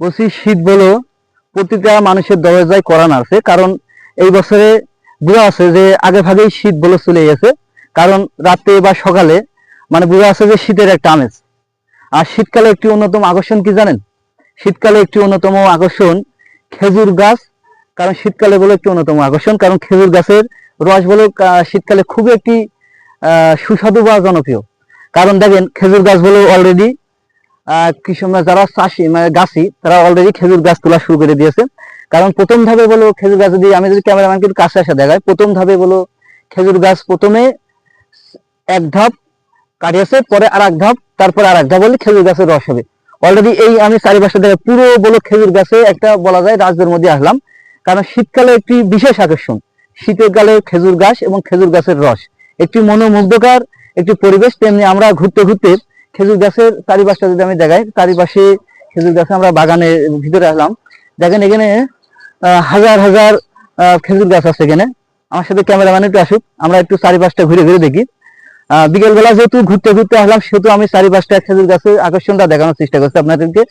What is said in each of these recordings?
বলছি, শীত বলো, প্রতিটা মানুষের দরজায় করান আছে। কারণ এই বছরে বোঝা আছে যে, আগে ভাগেই শীত বলে চলে গেছে। কারণ রাতে বা সকালে মানে বোঝা আছে যে, শীতের একটা আমেজ। আর শীতকালে একটি অন্যতম আকর্ষণ কি জানেন? শীতকালে একটি অন্যতম আকর্ষণ খেজুর গাছ। কারণ শীতকালে বলে একটি অন্যতম আকর্ষণ। কারণ খেজুর গাছের রস বলে শীতকালে খুবই একটি সুস্বাদু বা জনপ্রিয়। কারণ দেখেন, খেজুর গাছ বলে অলরেডি কৃষকরা যারা চাষি মানে গাছি, তারা অলরেডি খেজুর গাছ তোলা শুরু করে দিয়েছে। কারণ প্রথম ধাপে বলো খেজুর গাছ যদি, আমি যদি ক্যামেরাম্যানকে কাছে আসা দেখাই, প্রথম ধাপে বলো খেজুর গাছ প্রথমে এক ধাপ কাটিয়েছে, পরে আর এক ধাপ, তারপরে আর এক ধাপ বলে খেজুর গাছের রস হবে। অলরেডি এই আমি চারিপাশে দেখে পুরো বলো খেজুর গাছে একটা বলা যায় রাজ্যের মধ্যে আসলাম। কারণ শীতকালে একটি বিশেষ আকর্ষণ, শীতের কালে খেজুর গাছ এবং খেজুর গাছের রস। একটি মনোমুগ্ধকর একটি পরিবেশ, তেমনি আমরা ঘুরতে ঘুরতে খেজুর গাছের চারিপাশটা যদি আমি দেখাই, চারিপাশে খেজুর গাছে আমরা বাগানের ভিতরে আসলাম। দেখেন এখানে হাজার হাজার খেজুর গাছ আছে এখানে। আমার সাথে ক্যামেরাম্যান একটু আসুক, আমরা একটু চারিপাশটা ঘুরে ঘুরে দেখি। বিকেলবেলা যেহেতু ঘুরতে ঘুরতে আসলাম, সেহেতু আমি চারিপাশটা খেজুর গাছের আকর্ষণটা দেখানোর চেষ্টা করছি আপনাদেরকে।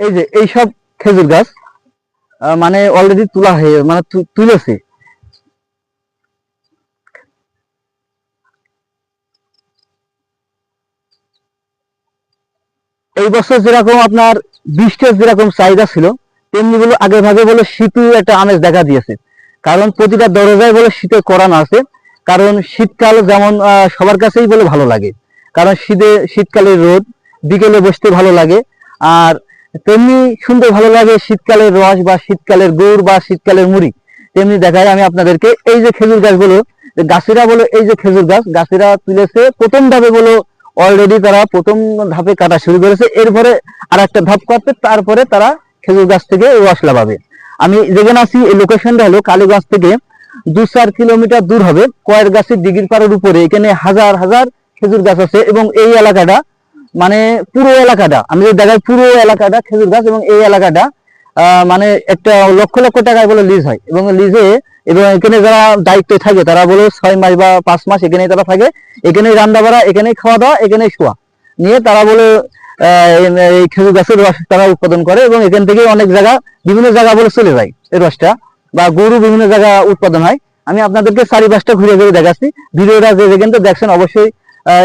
এই যে এই সব খেজুর গাছ মানে অলরেডি তোলা হয়ে মানে তুলেছে। এই বছর যেরকম আপনার বৃষ্টির যেরকম চাহিদা ছিল, তেমনি বলে আগে ভাগে বলে শীতই একটা আমেজ দেখা দিয়েছে। কারণ প্রতিটা দরজায় বলে শীতের করান আছে, কারণ শীতকাল যেমন সবার কাছেই বলে ভালো লাগে। কারণ শীতে, শীতকালের রোদ, বিকেলে বসতে ভালো লাগে, আর তেমনি শুনতে ভালো লাগে শীতকালের রস বা শীতকালের গুড় বা শীতকালের মুড়ি। তেমনি দেখায় আমি আপনাদেরকে, এই যে খেজুর গাছগুলো, গাছিরা বলো এই যে খেজুর গাছ, গাছিরা তুলেছে প্রথম বলো অলরেডি তারা প্রথম ধাপে কাটা শুরু করেছে। এরপরে আর একটা ধাপ করতে, তারপরে তারা খেজুর গাছ থেকে রস লাগাবে আমি যেখানে আছি, এই লোকেশনটা হলো কালীগঞ্জ থেকে দু চার কিলোমিটার দূর হবে। কয়ের গাছের দিঘির পাড়ের উপরে, এখানে হাজার হাজার খেজুর গাছ আছে এবং এই এলাকাটা মানে পুরো এলাকাটা, আমি যদি দেখাই পুরো এলাকাটা খেজুর গাছ এবং এই এলাকাটা মানে একটা লক্ষ লক্ষ টাকায় বলে লিজ হয়। এবং লিজে এবং এখানে যারা দায়িত্বে থাকে, তারা বলে ছয় মাস বা পাঁচ মাস এখানেই তারা থাকে। এখানেই রান্না বাড়া, এখানেই খাওয়া দাওয়া, এখানেই শোয়া। নিয়ে তারা বলে এই- খেজুর গাছের রস তারা উৎপাদন করে এবং এখান থেকে অনেক জায়গা, বিভিন্ন জায়গা বলে চলে যায় এই রসটা বা গরু বিভিন্ন জায়গা উৎপাদন হয়। আমি আপনাদেরকে চারিপাশটা ঘুরে ঘুরে দেখাচ্ছি। ভিডিওটা যে থেকে দেখছেন অবশ্যই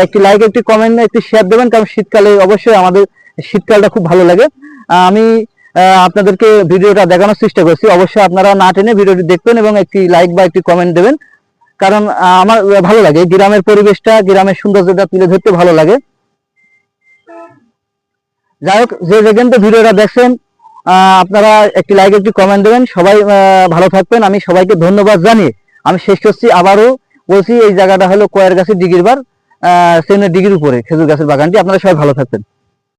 একটি লাইক একটি কমেন্ট একটি শেয়ার দেবেন, কারণ শীতকালে অবশ্যই আমাদের শীতকালটা খুব ভালো লাগে। আমি আপনাদেরকে ভিডিওটা দেখানোর চেষ্টা করছি। অবশ্যই আপনারা না টেনে ভিডিওটি দেখবেন এবং একটি লাইক বা একটি কমেন্ট দেবেন। কারণ আমার ভালো লাগে। গ্রামের পরিবেশটা, গ্রামের সৌন্দর্যটা তুলে ধরতে ভালো লাগে। যাই হোক, যে যেখান তো ভিডিওটা দেখছেন আপনারা একটি লাইক একটি কমেন্ট দেবেন। সবাই ভালো থাকবেন। আমি সবাইকে ধন্যবাদ জানিয়ে আমি শেষ করছি। আবারও বলছি, এই জায়গাটা হলো কয়ের গাছের ডিগির বার সেনের ডিগির উপরে, খেজুর গাছের বাগানটি। আপনারা সবাই ভালো থাকবেন।